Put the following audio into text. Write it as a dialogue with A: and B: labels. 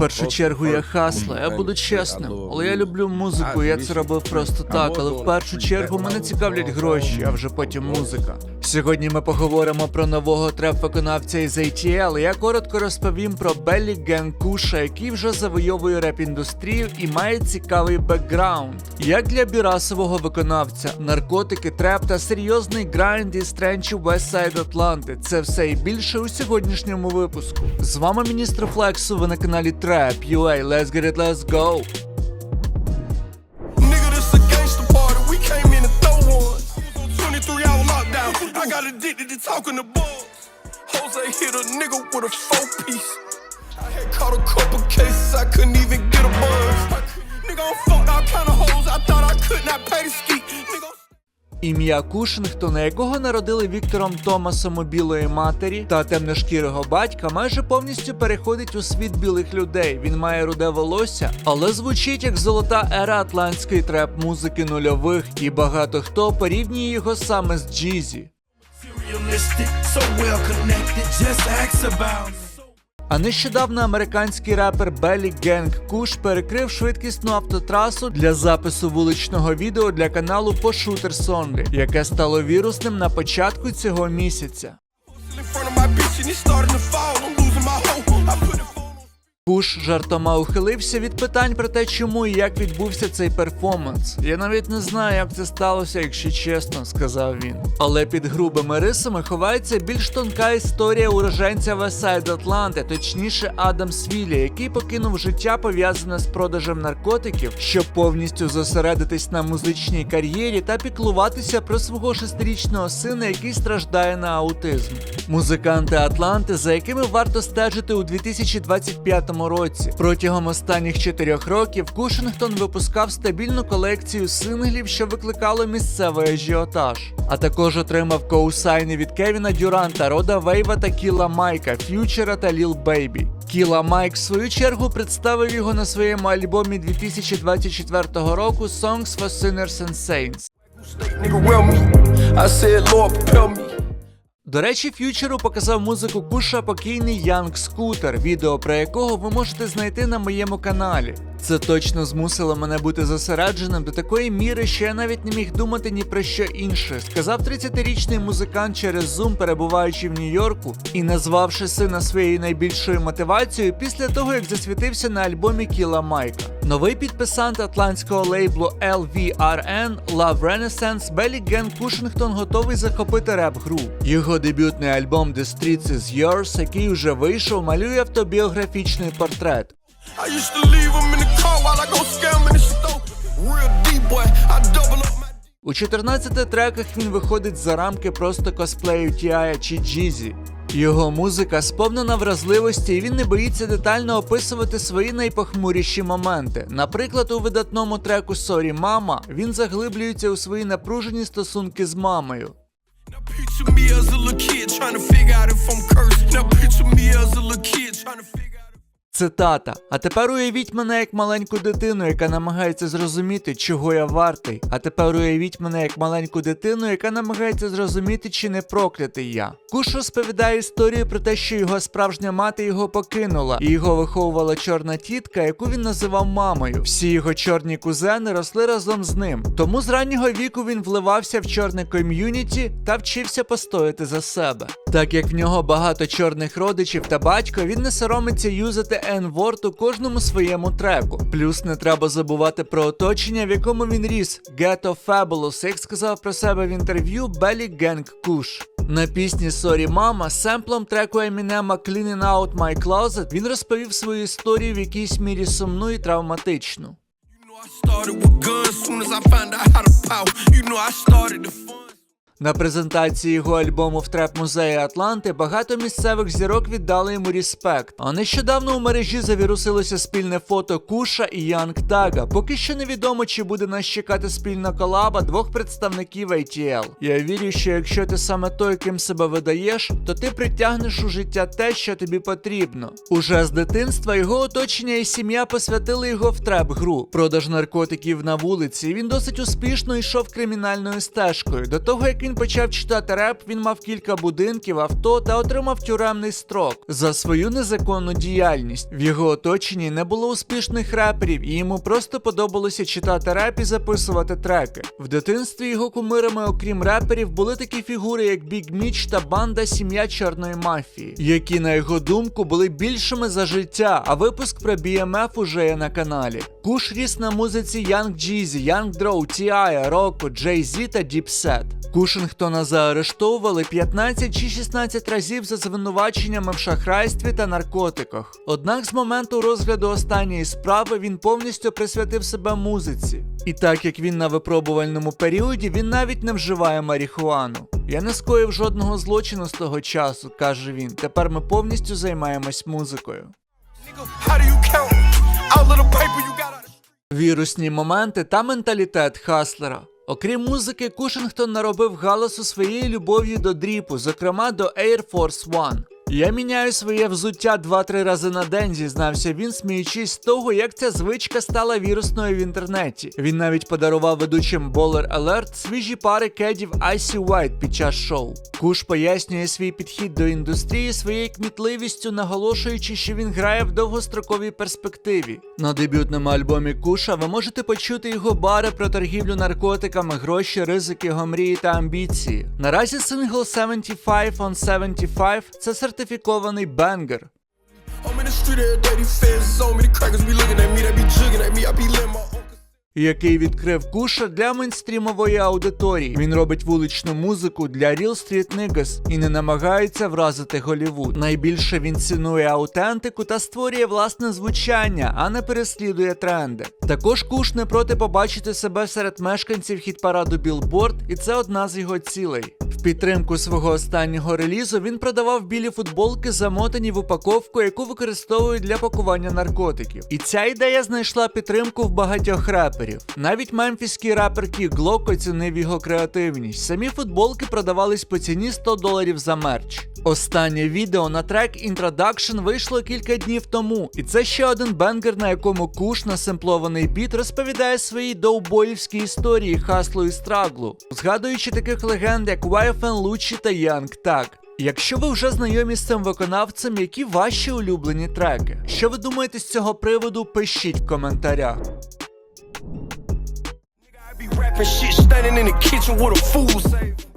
A: першу чергу я хасла, я буду чесним. Але я люблю музику, я це робив просто так. Але в першу чергу мене цікавлять гроші, а вже потім музика. Сьогодні ми поговоримо про нового треп-виконавця із ATL. Я коротко розповім про Беллі Ген Куша, який вже завойовує реп-індустрію і має цікавий бекграунд. Як для бірасового виконавця, наркотики, треп та серйозний грайнд із тренчів Westside Атланти. Це все і більше у сьогоднішньому випуску. З вами міністр Флексу, ви на каналі Trap UA. Let's get it, let's go!
B: Nigga, this a gangster party. We came in to throw ones. 23 hour lockdown. I got addicted to talking to. Jose hit a nigga with a four piece. I had caught a couple cases. I couldn't even get a buzz. Nigga, I'm fucked all kind of hoes. I thought I could not pay to ski.
A: Ім'я Кушингтона, якого народили Віктором Томасом у білої матері та темношкірого батька, майже повністю переходить у світ білих людей. Він має руде волосся, але звучить як золота ера атлантської треп-музики нульових, і багато хто порівнює його саме з Джізі. А нещодавно американський репер Беллі Генг Куш перекрив швидкісну автотрасу для запису вуличного відео для каналу по Shooters Only, яке стало вірусним на початку цього місяця. Куш жартома ухилився від питань про те, чому і як відбувся цей перформанс. Я навіть не знаю, як це сталося, якщо чесно, сказав він. Але під грубими рисами ховається більш тонка історія уроженця Весайд Атланти, точніше Адам Свілі, який покинув життя пов'язане з продажем наркотиків, щоб повністю зосередитись на музичній кар'єрі та піклуватися про свого шестирічного сина, який страждає на аутизм. Музиканти Атланти, за якими варто стежити у 2025 році. Протягом останніх чотирьох років Кушингтон випускав стабільну колекцію синглів, що викликало місцевий ажіотаж. А також отримав коусайни від Кевіна Дюранта, Рода Вейва та Кіла Майка, Ф'ючера та Ліл Бейбі. Кіла Майк, в свою чергу, представив його на своєму альбомі 2024 року Songs for Sinners and Saints. До речі, ф'ючеру показав музику Куша покійний Янг Скутер, відео про якого ви можете знайти на моєму каналі. Це точно змусило мене бути зосередженим до такої міри, що я навіть не міг думати ні про що інше, сказав 30-річний музикант через Zoom, перебуваючи в Нью-Йорку, і назвавши сина своєю найбільшою мотивацією після того, як засвітився на альбомі Кіла Майка. Новий підписант атлантського лейблу LVRN Love Renaissance Беллі Ген Кушингтон готовий захопити реп-гру. Його дебютний альбом The Streets Is Yours, який вже вийшов, малює автобіографічний портрет. У 14 треках він виходить за рамки просто косплею Тіая чи Джізі. Його музика сповнена вразливості, і він не боїться детально описувати свої найпохмуріші моменти. Наприклад, у видатному треку Сорі, Мама він заглиблюється у свої напружені стосунки з мамою.
B: Now
A: Цитата. А тепер уявіть мене як маленьку дитину, яка намагається зрозуміти, чого я вартий. А тепер уявіть мене як маленьку дитину, яка намагається зрозуміти, чи не проклятий я. Куш розповідає історію про те, що його справжня мати його покинула, і його виховувала чорна тітка, яку він називав мамою. Всі його чорні кузени росли разом з ним. Тому з раннього віку він вливався в чорне ком'юніті та вчився постояти за себе. Так як в нього багато чорних родичів та батько, він не соромиться юзати N-word у кожному своєму треку. Плюс не треба забувати про оточення, в якому він ріс. Ghetto Fabulous, як сказав про себе в інтерв'ю Беллі Генг Куш. На пісні Sorry Mama семплом треку Емінема Cleaning Out My Closet він розповів свою історію в якійсь мірі сумну і травматичну.
B: You know
A: На презентації його альбому в треп-музеї Атланти багато місцевих зірок віддали йому респект. А нещодавно у мережі завірусилося спільне фото Куша і Янг Тага. Поки що невідомо, чи буде нас чекати спільна колаба двох представників ATL. Я вірю, що якщо ти саме той, ким себе видаєш, то ти притягнеш у життя те, що тобі потрібно. Уже з дитинства його оточення і сім'я посвятили його в треп-гру, продаж наркотиків на вулиці. Він досить успішно йшов кримінальною стежкою. До того як він він почав читати реп, він мав кілька будинків, авто та отримав тюремний строк за свою незаконну діяльність. В його оточенні не було успішних реперів, і йому просто подобалося читати реп і записувати треки. В дитинстві його кумирами, окрім реперів, були такі фігури, як Біг Міч та банда Сім'я Чорної мафії, які, на його думку, були більшими за життя. А випуск про BMF уже є на каналі. Куш ріс на музиці Young Jeezy, Young Dro, T.I., Rocco, Jay-Z та Dipset. Кушингтона заарештовували 15 чи 16 разів за звинуваченнями в шахрайстві та наркотиках. Однак з моменту розгляду останньої справи він повністю присвятив себе музиці. І так як він на випробувальному періоді, він навіть не вживає марихуану. Я не скоїв жодного злочину з того часу, каже він. Тепер ми повністю займаємось музикою. Вірусні моменти та менталітет хаслера. Окрім музики, Кушингтон наробив галасу своєю любов'ю до дріпу, зокрема до Air Force One. Я міняю своє взуття 2-3 рази на день, зізнався він, сміючись з того, як ця звичка стала вірусною в інтернеті. Він навіть подарував ведучим Baller Alert свіжі пари кедів Icy White під час шоу. Куш пояснює свій підхід до індустрії своєю кмітливістю, наголошуючи, що він грає в довгостроковій перспективі. На дебютному альбомі Куша ви можете почути його бари про торгівлю наркотиками, гроші, ризики, його та амбіції. Наразі сингл 75 on 75 це сертифікований бенгер.
B: I'm in the street every day, these feds on me, the crackers be looking at me, they be jigging at me, I be letting my
A: який відкрив Куша для мейнстрімової аудиторії. Він робить вуличну музику для Real Street Niggas і не намагається вразити Голівуд. Найбільше він цінує аутентику та створює власне звучання, а не переслідує тренди. Також Куш не проти побачити себе серед мешканців хіт-параду Billboard, і це одна з його цілей. В підтримку свого останнього релізу він продавав білі футболки, замотані в упаковку, яку використовують для пакування наркотиків. І ця ідея знайшла підтримку в багатьох реперів. Навіть мемфіський рапер Кі Глок оцінив його креативність. Самі футболки продавались по ціні 100 доларів за мерч. Останнє відео на трек Introduction вийшло кілька днів тому, і це ще один бенгер, на якому Куш на семплований біт розповідає свої доубоївські історії хаслу і страглу, згадуючи таких легенд, як Вайфен Лучі та Янг Так. Якщо ви вже знайомі з цим виконавцем, які ваші улюблені треки? Що ви думаєте з цього приводу? Пишіть в коментарях.
B: Shit, standing in the kitchen with a fool save.